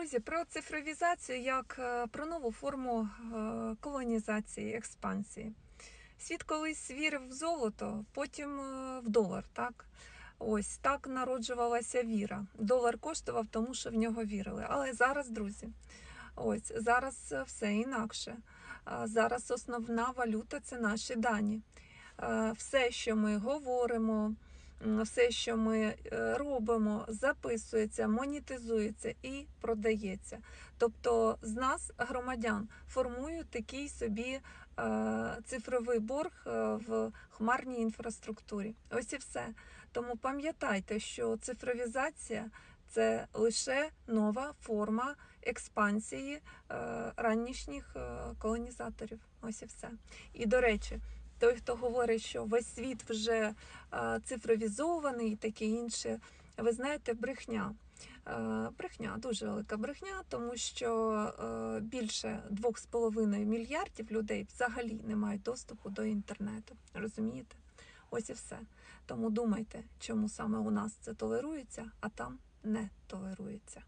Друзі, про цифровізацію як е, про нову форму е, колонізації, експансії. Світ колись вірив в золото, потім е, в долар. Так? Ось так народжувалася віра. Долар коштував, тому що в нього вірили. Але зараз, друзі, ось зараз все інакше. Зараз основна валюта це наші дані. Все, що ми говоримо, все, що ми е, робимо, записується, монетизується і продається. Тобто з нас, громадян, формують такий собі е, цифровий борг е, в хмарній інфраструктурі. Ось і все. Тому пам'ятайте, що цифровізація це лише нова форма експансії ранішніх колонізаторів. Ось і все. І до речі, той, хто говорить, що весь світ вже е, цифровізований і таке інше, ви знаєте, брехня. Е, Брехня, дуже велика брехня, тому що е, більше 2,5 мільярдів людей взагалі не мають доступу до інтернету. Розумієте? Ось і все. Тому думайте, чому саме у нас це толерується, а там не толерується.